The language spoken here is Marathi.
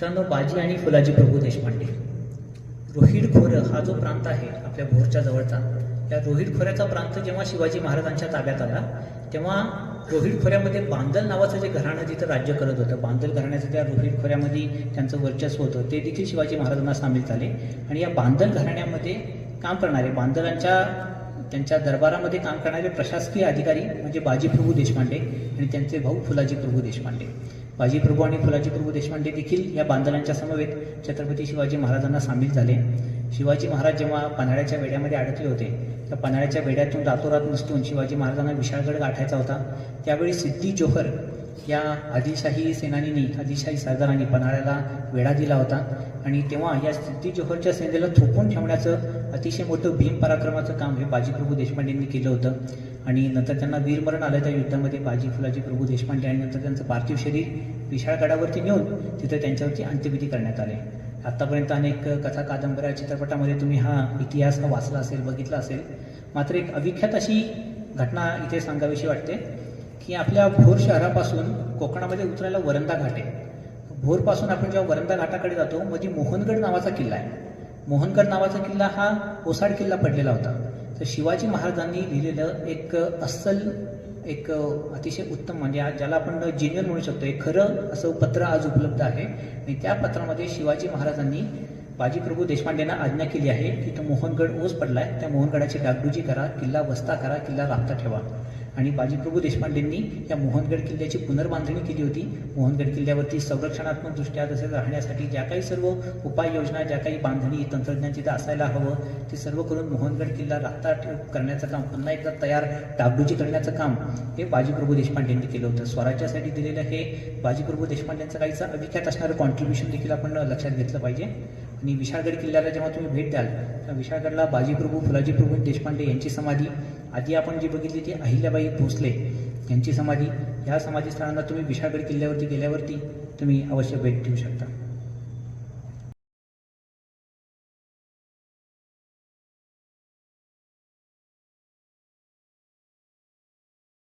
मित्रांनो बाजी आणि फुलाजी प्रभू देशपांडे. रोहिड खोरं हा जो प्रांत आहे आपल्या भोरच्या जवळचा या रोहिड खोऱ्याचा प्रांत जेव्हा शिवाजी महाराजांच्या ताब्यात आला तेव्हा रोहिड खोऱ्यामध्ये बांदल नावाचं जे घराणं जिथं राज्य करत होतं बांदल घराण्याचं त्या रोहिड खोऱ्यामध्ये त्यांचं वर्चस्व होतं ते देखील शिवाजी महाराजांना सामील झाले. आणि या बांदल घराण्यामध्ये काम करणारे बांदलांच्या त्यांच्या दरबारामध्ये काम करणारे प्रशासकीय अधिकारी म्हणजे बाजी प्रभू देशपांडे आणि त्यांचे भाऊ फुलाजी प्रभू देशपांडे. बाजी प्रभू आणि फुलाजी प्रभू देशपांडे देखील या बांधलांच्या समवेत छत्रपती शिवाजी महाराजांना सामील झाले. शिवाजी महाराज जेव्हा पन्हाळ्याच्या वेड्यामध्ये अडकले होते त्या पन्हाळ्याच्या वेड्यातून रातोरात नसतून शिवाजी महाराजांना विशाळगड गाठायचा होता. त्यावेळी सिद्धी जोहर या आदिलशाही सेनानींनी आदिलशाही सरदारांनी पन्हाळ्याला वेढा दिला होता. आणि तेव्हा या सिद्धी जोहरच्या सेनेला थोपून ठेवण्याचं अतिशय मोठं भीम पराक्रमाचं काम हे बाजीप्रभू देशपांडेंनी केलं होतं. आणि नंतर त्यांना वीरमरण आलं त्या युद्धामध्ये बाजी फुलाजी प्रभू देशपांडे आणि नंतर त्यांचं पार्थिव शरीर विशाळगडावरती नेऊन तिथं त्यांच्यावरती अंत्यविधी करण्यात आले. आत्तापर्यंत अनेक कथा कादंबऱ्या चित्रपटामध्ये तुम्ही हा इतिहास वाचला असेल बघितला असेल. मात्र एक अविख्यात अशी घटना इथे सांगावीशी वाटते. की आपल्या भोर शहरापासून कोकणामध्ये उतरायला वरंदा घाट आहे. भोरपासून आपण जेव्हा वरंदा घाटाकडे जातो मध्ये मोहनगड नावाचा किल्ला आहे. मोहनगड नावाचा किल्ला हा ओसाड किल्ला पडलेला होता. तर शिवाजी महाराजांनी लिहिलेलं एक अस्सल एक अतिशय उत्तम म्हणजे ज्याला आपण जेन्युअन म्हणू शकतो एक खरं असं पत्र आज उपलब्ध आहे. आणि त्या पत्रामध्ये शिवाजी महाराजांनी बाजीप्रभू देशपांडेंना आज्ञा केली आहे की तो मोहनगड ओस पडला आहे त्या मोहनगडाची डागडुजी करा किल्ला वस्ता करा किल्ला राबता ठेवा. आणि बाजीप्रभू देशपांडेंनी या मोहनगड किल्ल्याची पुनर्बांधणी केली होती. मोहनगड किल्ल्यावरती संरक्षणात्मक दृष्ट्या तसेच राहण्यासाठी ज्या काही सर्व उपाययोजना ज्या काही बांधणी तंत्रज्ञान तिथं असायला हवं ते सर्व करून मोहनगड किल्ला राहता करण्याचं काम पुन्हा एकदा तयार डागडुजी करण्याचं काम हे बाजीप्रभू देशपांडेंनी केलं होतं. स्वराज्यासाठी दिलेलं हे बाजीप्रभू देशपांडेंचं काहीचं अविख्यात असणारं कॉन्ट्रीब्युशन देखील आपण लक्षात घेतलं पाहिजे. आणि विशाळगड किल्ल्याला जेव्हा तुम्ही भेट द्याल तेव्हा विशाळगडला बाजीप्रभू फुलाजी प्रभू देशपांडे यांची समाधी आधी आपण जी बघितली ती अहिल्याबाई भोसले यांची समाधी ह्या समाधीस्थळांना तुम्ही विशाळगड किल्ल्यावरती गेल्यावरती तुम्ही अवश्य भेट देऊ शकता.